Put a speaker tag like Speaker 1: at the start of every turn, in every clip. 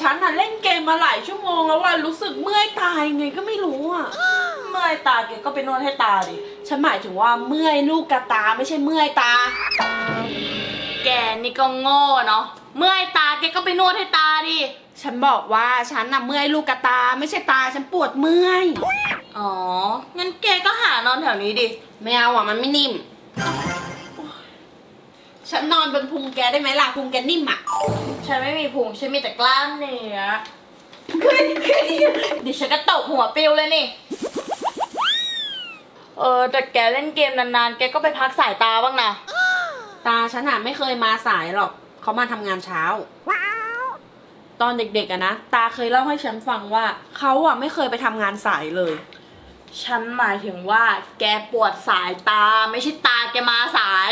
Speaker 1: ฉันน่ะเล่นเกมมาหลายชั่วโมงแล้วว่ารู้สึกเมื่อยตายไงก็ไม่รู้อะ
Speaker 2: เมื่อยตาแกก็ไปนวดให้ตาดิ
Speaker 1: ฉันหมายถึงว่าเมื่อยลูกกระตาไม่ใช่เมื่อยตา
Speaker 2: แกนี่ก็โง่เนาะ เมื่อยตาแกก็ไปนวดให้ตาดิ
Speaker 1: ฉันบอกว่าฉันน่ะเมื่อยลูกกระตาไม่ใช่ตาฉันปวดเมื่อย
Speaker 2: อ๋อ งั้นแกก็หานอนแถวนี้ดิ
Speaker 1: ไม่เอาอะมันไม่นิ่ม ฉันนอนบนพุงแกได้ไหมล่ะ พุงแกนิ่มอะ
Speaker 2: ฉันไม่มีพุง ฉันมีแต่กล้ามเนื้อขึ้นขึ้นดิฉันก็ตกหัวปิวเลยนี่ เออแต่แกเล่นเกมนานๆ แกก็ไปพักสายตาบ้างนะ
Speaker 1: ตาฉันอะไม่เคยมาสายหรอก เขามาทำงานเช้า ตอนเด็กๆอะนะ ตาเคยเล่าให้ฉันฟังว่า เขาอะไม่เคยไปทำงานสายเลย
Speaker 2: ฉันหมายถึงว่า แกปวดสายตา ไม่ใช่ตาแกมาสาย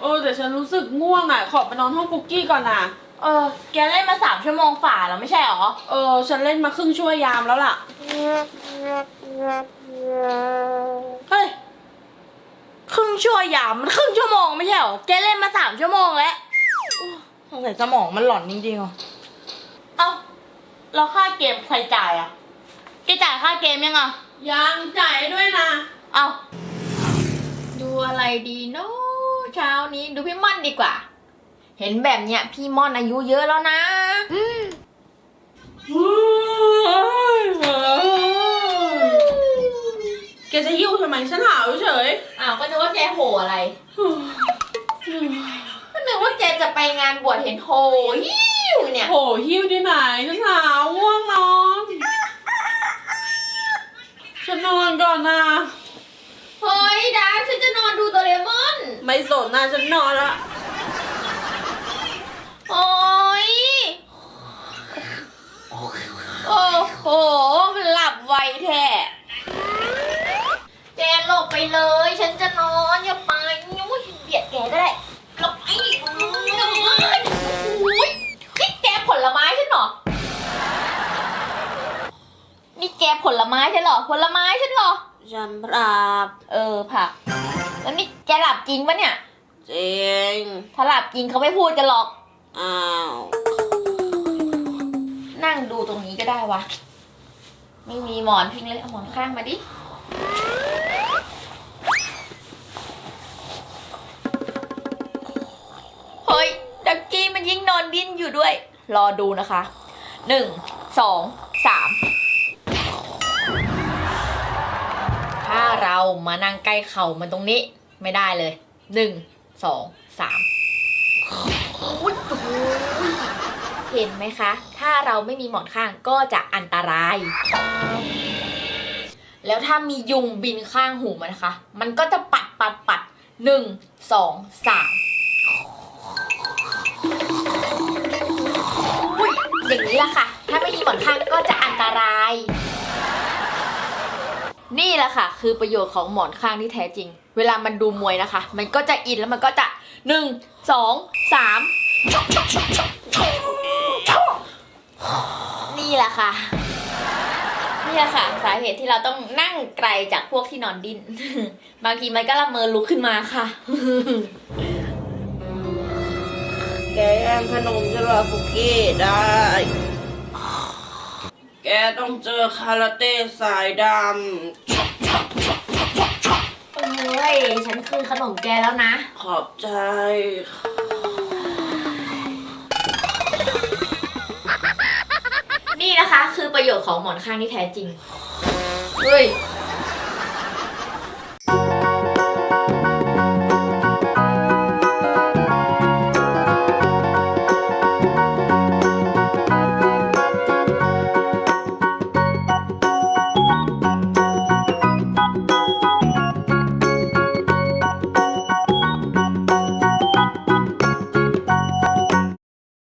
Speaker 1: เออแต่ฉันรู้สึกง่วงอะ ขอไปนอนห้องปุกกี้ก่อนนะ
Speaker 2: เออ แกเล่นมาสามชั่วโมงฝ่าแล้วไม่ใช่หรอ
Speaker 1: เออ ฉันเล่นมาครึ่งชั่วยามแล้วล่ะ
Speaker 2: เฮ้ย ครึ่งชั่วยามมันครึ่งชั่วโมงไม่ใช่หรอ แกเล่นมาสามชั่วโมงแล้วโอ้สงสัยสมองมันหลอนจริงๆอะเอ้าแล้วค่าเกมใครจ่ายอะ แกจ่ายค่าเกมยังอะ
Speaker 1: ยังจ่ายด้วยนะ
Speaker 2: เอ้า ดูอะไรดีเนาะ เช้านี้ดูพี่ม่อนดีกว่า เห็นแบบเนี้ยพี่ม่อนอายุเยอะแล้วนะ
Speaker 1: แกจะหิ้วทำไมฉันหาวเฉย
Speaker 2: อ้าวก็นึกว่าแกโหอะไรก็นึกว่าแกจะไปงานบวชเห็นโหยิ้วเนี่ย
Speaker 1: โหหิ้วที่ไหนฉันหาวง่วงนอนฉันนอนก่อนนะ
Speaker 2: เฮ้ยดาฉันจะนอนดูโดเรมอน
Speaker 1: ไม่สนนะฉันนอนละ
Speaker 2: โอ้ยโอ้โหมันหลับไวแท้แกหลบไปเลย ฉันจะนอนอย่าไปยุ้ยเบียดแกก็ได้ เหรอ ฉัน
Speaker 1: พราบ
Speaker 2: เออผักแล้วนี่แกหลับจริงปะเนี่ย
Speaker 1: จริง
Speaker 2: ถ้าหลับจริงเขาไม่พูดกันหรอก
Speaker 1: อ้าว
Speaker 2: นั่งดูตรงนี้ก็ได้วะ ไม่มีหมอนพิงเลยเอาหมอนข้างมาดิ เฮ้ย ดักกี้มันยิ่งนอนดิ้นอยู่ด้วย รอดูนะคะ หนึ่ง สอง เรามานั่งใกล้เข่ามันตรงนี้ไม่ได้เลยหนึ่งสองสามเห็นไหมคะ ถ้าเราไม่มีหมอนข้างก็จะอันตราย แล้วถ้ามียุงบินข้างหูมันนะคะ มันก็จะปัดปัดปัดหนึ่งสองสามอุ้ยอย่างนี้ละค่ะ ถ้าไม่มีหมอนข้างก็จะอันตราย นี่แหละค่ะ คือประโยชน์ของหมอนข้างที่แท้จริง เวลามันดูมวยนะคะ มันก็จะอินแล้วมันก็จะหนึ่งสองสามนี่แหละค่ะ นี่แหละค่ะ สาเหตุที่เราต้องนั่งไกลจากพวกที่นอนดิน บางทีมันก็ละเมอลุกขึ้นมาค่ะ
Speaker 1: แกแย่งขนมฉันเหรอปุกกี้ได้ ต้องเจอคาราเต้สายด
Speaker 2: เอ้ย ฉันคืนขนมแกแล้วนะำ
Speaker 1: ขอบใจ
Speaker 2: นี่นะคะ คือประโยชน์ของหมอนข้างที่แท้จริง เฮ้ย